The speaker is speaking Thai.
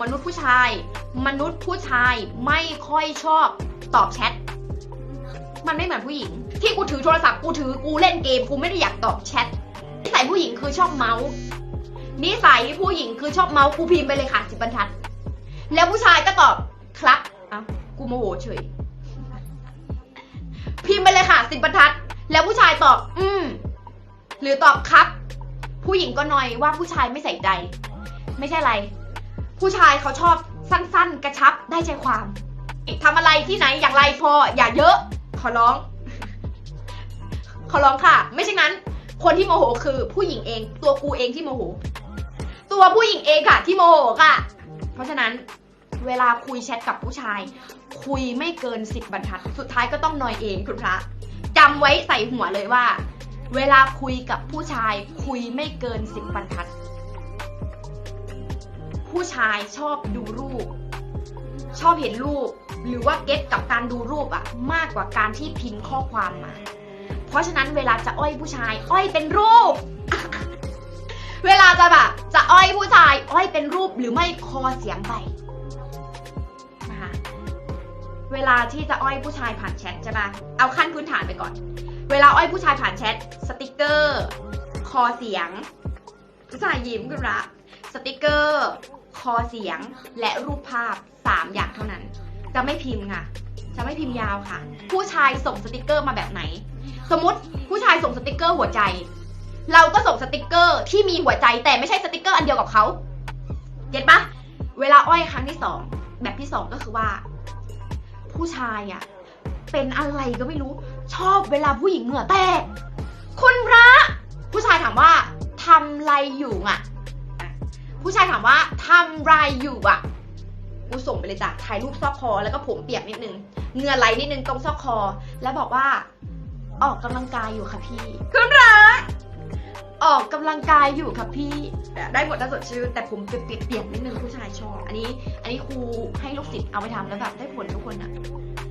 มนุษย์ผู้ชาย มนุษย์ผู้ชายไม่ค่อยชอบตอบแชท มันไม่เหมือนผู้หญิง ที่กูถือโทรศัพท์กูถือกูเล่นเกมกูไม่ได้อยากตอบแชทนิสัยผู้หญิงคือชอบเมาส์นิสัยผู้หญิงคือชอบเมาส์กูพิมพ์ไปเลยค่ะสิบบรรทัด แล้วผู้ชายก็ตอบครับอ้าวกูโมโหเฉย พิมพ์ไปเลยค่ะสิบบรรทัด แล้วผู้ชายตอบ อืมหรือตอบครับ ผู้หญิงก็หนอยว่าผู้ชายไม่ใส่ใจ ไม่ใช่อะไร ผู้ชายเขาชอบสั้นๆ กระชับได้ใจความทำอะไรที่ไหนอย่างไรพออย่าเยอะ ขอร้อง ขอร้องค่ะ ไม่ใช่นั้น คนที่โมโหคือผู้หญิงเอง ตัวกูเองที่โมโห ตัวผู้หญิงเองค่ะ ที่โมโหค่ะ เพราะฉะนั้นเวลาคุยแชทกับผู้ชาย คุยไม่เกินสิบบรรทัด สุดท้ายก็ต้องนอยเองคุณพระจำไว้ใส่หัวเลยว่า เวลาคุยกับผู้ชาย คุยไม่เกินสิบบรรทัด ผู้ชายชอบดูรูป ชอบเห็นรูป หรือว่าเก็ตกับการดูรูปอะมากกว่าการที่พิมพ์ข้อความมา เพราะฉะนั้นเวลาจะอ้อยผู้ชาย อ้อยเป็นรูป เวลาจะแบบจะอ้อยผู้ชาย อ้อยเป็นรูปหรือไม่คอเสียงไปนะคะเวลาที่จะอ้อยผู้ชายผ่านแชทใช่ปะเอาขั้นพื้นฐานไปก่อน เวลาอ้อยผู้ชายผ่านแชทสติกเกอร์ คอเสียงผู้ชายยิ้มกันละสติกเกอร์ คอเสียงและรูปภาพ 3 อย่างเท่านั้น จะไม่พิมพ์ค่ะ จะไม่พิมพ์ยาวค่ะ ผู้ชายส่งสติกเกอร์มาแบบไหน สมมติผู้ชายส่งสติกเกอร์หัวใจ เราก็ส่งสติกเกอร์ที่มีหัวใจแต่ไม่ใช่สติกเกอร์อันเดียวกับเขาเก็ตปะเวลาอ้อยครั้งที่สองแบบที่สองก็คือว่า ผู้ชายอะเป็นอะไรก็ไม่รู้ชอบเวลาผู้หญิงเหงื่อแตกคุณพระ ผู้ชายถามว่าทำไรอยู่อะอะ ผู้ชายถามว่าทำไรอยู่อะกูส่งไปเลยจ้ะถ่ายรูปซอกคอ แล้วก็ผมเปียกนิดนึงเหงื่อไหลนิดนึงตรงซอกคอ แล้วบอกว่า ออกกำลังกายอยู่ค่ะพี่คุณพระออกกำลังกายอยู่ค่ะพี่อะได้หมดถ้าสดชื่นแต่ผมเปียกๆนิดนึงผู้ชายชอบอันนี้ อันนี้ครูให้ลูกศิษย์เอาไปทำแล้วแบบได้ผลทุกคนอะ